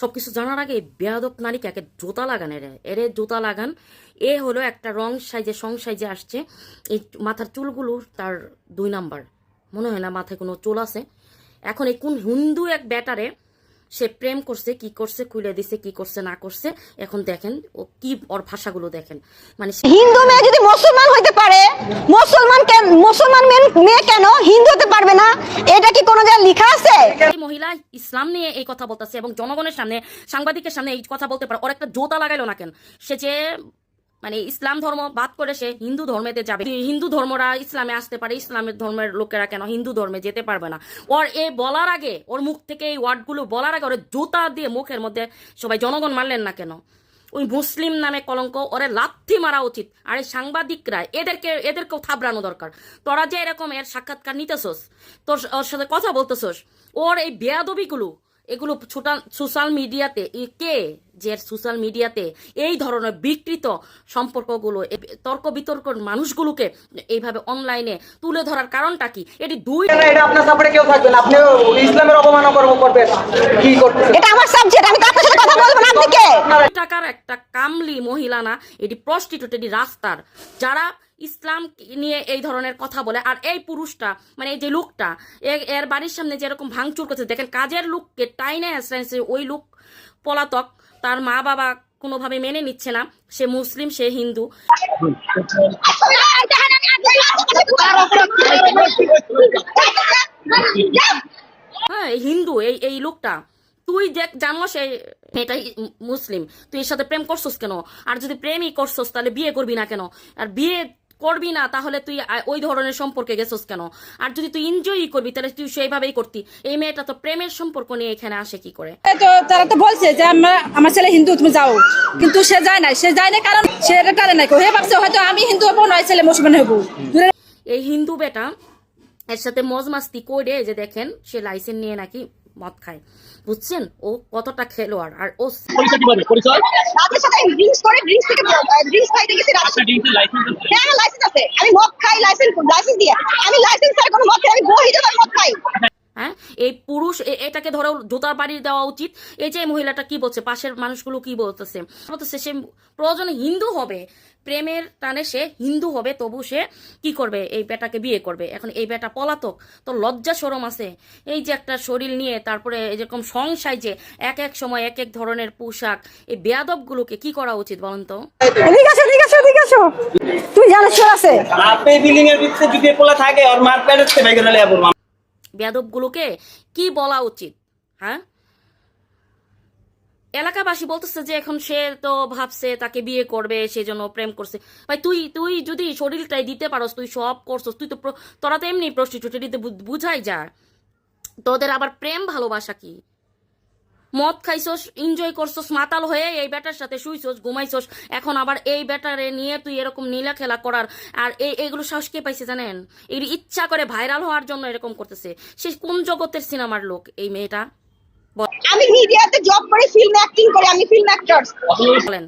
সব কিছু জানার আগে বেয়াদব নারীকে একে জোতা লাগান এরে এরে জোতা লাগান। এ হলো একটা রং সাইজে, সং সাইজে আসছে। এই মাথার চুলগুলো তার দুই নাম্বার। মনে হয় না মাথায় কোনো চুল আছে। এখন এই কোন হিন্দু এক ব্যাটারে সে প্রেম করছে কি করছে খুলে দিছে কি করছে না করছে এখন দেখেন ও কি ওর ভাষাগুলো দেখেন। মানে হিন্দু মেয়ে যদি মুসলমান হইতে পারে মুসলমান কেন মুসলমান মেয়ে- কেন হিন্দু হতে পারবে না? এটা কি কোনো জায়গায় লেখা আছে? এই মহিলা ইসলাম নিয়ে এই কথা বলতেছে এবং জনগণের সামনে সাংবাদিকের সামনে এই কথা বলতে পারে ওর একটা জোতা লাগাইলো না কেন? সে যে মানে ইসলাম ধর্ম বাদ করে সে হিন্দু ধর্মেতে যাবে। হিন্দু ধর্মরা ইসলামে আসতে পারে, ইসলামের ধর্মের লোকেরা কেন হিন্দু ধর্মে যেতে পারবে না? ওর এ বলার আগে, ওর মুখ থেকে এই ওয়ার্ডগুলো বলার আগে, ওর জুতা দিয়ে মুখের মধ্যে সবাই জনগণ মারলেন না কেন? ওই মুসলিম নামে কলঙ্ক, ওরে লাথি মারা উচিত। আর এই সাংবাদিকরা, এদেরকে, এদেরকেও থাবড়ানো দরকার। তোরা যে এরকম এর সাক্ষাৎকার নিতেছস, তোর, ওর সাথে কথা বলতেছস, ওর এই বেয়াদবিগুলো এগুলো সোশ্যাল মিডিয়াতে এ কে যে সোশ্যাল মিডিয়াতে এই ধরনের বিকৃত সম্পর্কগুলো তর্ক বিতর্ক মানুষগুলোকে এইভাবে অনলাইনে তুলে ধরার কারণটা কি? এটি দুই এটা আপনার সাপোর্টে কেউ থাকবেন আপনি ইসলামের অবমাননা করবেন। কি এটা আমার সাবজেক্ট আমি আপনার সাথে কথা বলব না? আপনি কে? টাকার একটা কামলি মহিলা না এটি প্রস্টিটিউট এটি রাস্তার। যারা ইসলাম নিয়ে এই ধরনের কথা বলে, আর এই পুরুষটা মানে এই যে লোকটা এর বাড়ির সামনে যেরকম ভাঙচুর করছে, দেখেন কাজের লোককে টাইনে আসছে ওই লোক পলাতক, তার মা বাবা কোনোভাবে মেনে নিচ্ছে না, সে মুসলিম, সে হিন্দু। হ্যাঁ হিন্দু, এই এই লোকটা, তুই দেখ, জানোস এই এটাই মুসলিম, তুই এর সাথে প্রেম করছস কেন? আর যদি প্রেমই করছস, তাহলে বিয়ে করবি না কেন? আর বিয়ে করবি না তাহলে তুই ওই ধরনের সম্পর্কে গেছস কেন? আর যদি তুই এনজয়ই করবি তাহলে তুই সেইভাবেই করতি। এই মেয়েটা তো প্রেমের সম্পর্ক নিয়ে এখানে আসে কি করে? তো তারা তো বলছে যে আমরা আমার ছেলে হিন্দু তুমি যাও। কিন্তু সে যায় নাই সে যায় না কারণ সে এটা টানে নাই। হে ভাবছে হয়তো আমি হিন্দু হব নয় ছেলে মুসলমান হব। এই হিন্দু বেটা এর সাথে মজ মাস্তি করে যে দেখেন সে লাইসেন্স নিয়ে নাকি মদ খায়। বুঝছেন? ও কতটা খেলোয়াড় আর ও ড্রিঙ্কস করে ড্রিঙ্কস থেকে ড্রিঙ্কস খাইতে গেছি আচ্ছা ডিজিটাল লাইসেন্স আছে। হ্যাঁ লাইসেন্স আছে। আমি মদ খাই লাইসেন্স লাইসেন্স দিয়ে। আমি লাইসেন্স ছাড়া কোনো মদ খাই আমি বহিতে মদ খাই। হ্যাঁ? এই পুরুষ এটাকে ধরো জুতার বাড়ি দেওয়া উচিত। এই যে মহিলাটা কি বলছে? পাশের মানুষগুলো কি বলতেছে? বলতেছে সে প্রয়োজনে হিন্দু হবে। প্রেমের টানে সে হিন্দু হবে তবু সে কি করবে? এই বেটাকে বিয়ে করবে। এখন এই বেটা পলাতক তো লজ্জা সরম আছে। এই যে একটা শরীর নিয়ে তারপরে যেরকম সংসাই যে এক এক সময় এক এক ধরনের পোশাক এই বেয়াদব গুলোকে কি করা উচিত বলেন তো? ঠিক আছে ঠিক আছে ঠিক আছে। তুই জানিস আছে? আপনি বিল্ডিং এর ভিতরে যদি পোলা থাকে আর মার প্যাডের থেকে লেয়া কি বলা উচিত হ্যাঁ? এলাকাবাসী বলতেছে যে এখন সে তো ভাবছে তাকে বিয়ে করবে সেজন্য প্রেম করছে। ভাই, তুই তুই যদি শরীরটাই দিতে পারস, তুই সব করছস, তুই তো তোরা তো এমনি প্রস্টিটিউট বুঝাই যা তোদের আবার প্রেম ভালোবাসা কি? মদ খাইছস এনজয় করছস মাতাল হয়ে এই বেটার সাথে শুইছস ঘুমাইছস। এখন আবার এই ব্যাটারে নিয়ে তুই এরকম নীলা খেলা করার। আর এই এগুলো সাহস কে পাইছে জানেন? এর ইচ্ছা করে ভাইরাল হওয়ার জন্য এরকম করতেছে। সে কোন জগতের সিনেমার লোক এই মেয়েটা? আমি মিডিয়াতে জব করে ফিল্ম অ্যাক্টিং করি আমি ফিল্ম অ্যাক্টর বলেন।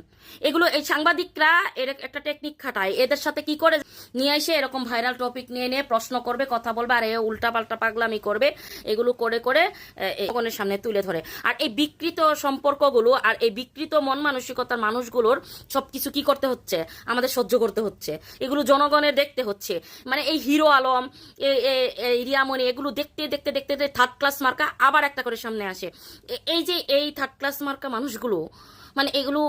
এগুলো এই সাংবাদিকরা এর একটা টেকনিক খাটায়। এদের সাথে কি করে নিয়ে এসে এরকম ভাইরাল টপিক নিয়ে নিয়ে প্রশ্ন করবে, কথা বলবে, আর এ উল্টা পাল্টা পাগলামি করবে, এগুলো করে করে জনগণের সামনে তুলে ধরে। আর এই বিকৃত সম্পর্কগুলো আর এই বিকৃত মন মানসিকতার মানুষগুলোর সবকিছু কি করতে হচ্ছে? আমাদের সহ্য করতে হচ্ছে। এগুলো জনগণের দেখতে হচ্ছে। মানে এই হিরো আলম রিয়ামণি এগুলো দেখতে দেখতে দেখতে থার্ড ক্লাস মার্কা আবার একটা করে সামনে আসে। এই যে এই থার্ড ক্লাস মার্কা মানুষগুলো মানে এগুলো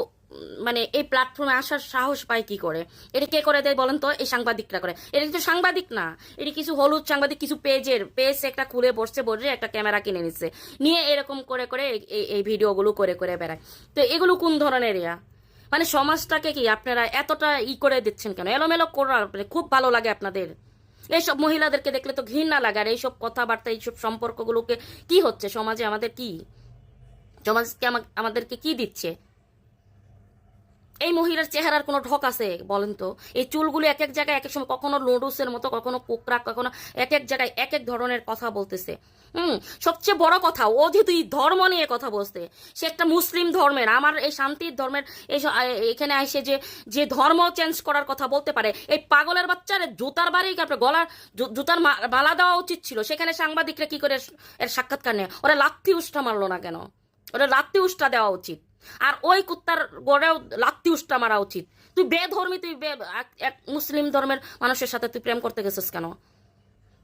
মানে এই প্ল্যাটফর্মে আসার সাহস পায় কি করে? এটা কে করে দেয় বলেন তো? এই সাংবাদিকরা করে। এটা কিন্তু সাংবাদিক না। এটা কিছু হলুদ সাংবাদিক, কিছু পেজের, পেজ একটা খুলে বসছে, বসে একটা ক্যামেরা কিনে নিচ্ছে। নিয়ে এরকম করে করে এই- ভিডিওগুলো করে করে বেড়ায়। তো এগুলো কোন ধরনের ইয়া মানে সমাজটাকে কি আপনারা এতটা ই করে দিচ্ছেন কেন? এলোমেলো করার মানে খুব ভালো লাগে আপনাদের। এইসব মহিলাদেরকে দেখলে তো ঘৃণা লাগে। আর এইসব কথাবার্তা, এইসব সম্পর্কগুলোকে কি হচ্ছে? সমাজে আমাদের কি? সমাজকে আমাদেরকে কি দিচ্ছে? এই মহিলার চেহারার কোনো ঢক আছে বলেন তো? এই চুলগুলো এক এক জায়গায় এক এক সময় কখনো নুডলসের মতো, কখনো কোকরা কখনো এক এক জায়গায় এক এক ধরনের কথা বলতেছে। হুম, সবচেয়ে বড় কথা, ও যেহেতু এই ধর্ম নিয়ে কথা বলছে, সে একটা মুসলিম ধর্মের, আমার এই শান্তির ধর্মের, এই এখানে এসে যে যে ধর্ম চেঞ্জ করার কথা বলতে পারে, এই পাগলের বাচ্চার জুতার বাড়ি আপনার গলার জুতার মালা দেওয়া উচিত ছিল? সেখানে সাংবাদিকরা কি করে এর সাক্ষাৎকার নেয়? ওরা লাথি উষ্ঠা মারলো না কেন? ওরা লাত্তি উষ্ঠা দেওয়া উচিত। আর ওই কুত্তার গড়েও লাত্তি উষ্টা মারা উচিত। তুই বেধর্মী, তুই এক- মুসলিম ধর্মের মানুষের সাথে তুই প্রেম করতে গেছিস কেন?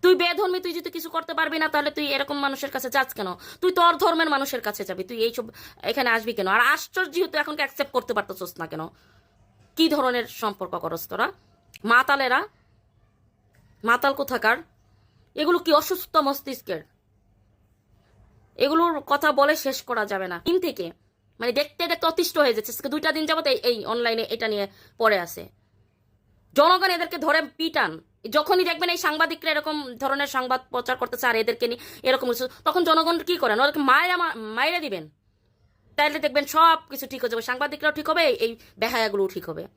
তুই বেধর্মী, তুই যদি কিছু করতে পারবি না, তাহলে তুই এরকম মানুষের কাছে যাস কেন? তুই তোর ধর্মের মানুষের কাছে যাবি, তুই এইসব এখানে আসবি কেন? আর আশ্চর্য, তুই এখন অ্যাকসেপ্ট করতে পারতেছিস না কেন? কি ধরনের সম্পর্ক করস তোরা? মাতালেরা? মাতাল কোথাকার? এগুলো কি অসুস্থ মস্তিষ্কের? এগুলোর কথা বলে শেষ করা যাবে না। দিন থেকে মানে দেখতে দেখতে অতিষ্ঠ হয়ে যাচ্ছে। আজকে দুইটা দিন যাবত এই- অনলাইনে এটা নিয়ে পড়ে আছে। জনগণ এদেরকে ধরে পিটান। যখনই দেখবেন এই সাংবাদিকরা এরকম ধরনের সংবাদ প্রচার করতেছে আর এদেরকে নিয়ে এরকম তখন জনগণ কি করেন? ওদেরকে মায়েরা মায়েরা দিবেন। তাইলে দেখবেন সব কিছু ঠিক হয়ে যাবে। সাংবাদিকরাও ঠিক হবে, এই বেহায়াগুলোও ঠিক হবে।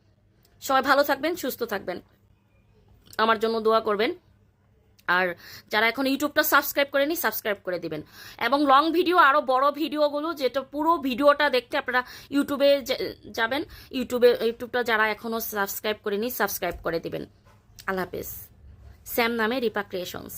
সবাই ভালো থাকবেন, সুস্থ থাকবেন। আমার জন্য দোয়া করবেন। আর যারা এখন ইউটিউবটা সাবস্ক্রাইব করেনি সাবস্ক্রাইব করে দিবেন। এবং লং ভিডিও আরও বড় ভিডিওগুলো যেটা পুরো ভিডিওটা দেখতে আপনারা ইউটিউবে যাবেন। ইউটিউবে, ইউটিউবটা যারা এখনও সাবস্ক্রাইব করেনি সাবস্ক্রাইব করে দিবেন। আল্লাহ হাফেজ। স্যাম নামে রিপা ক্রিয়েশনস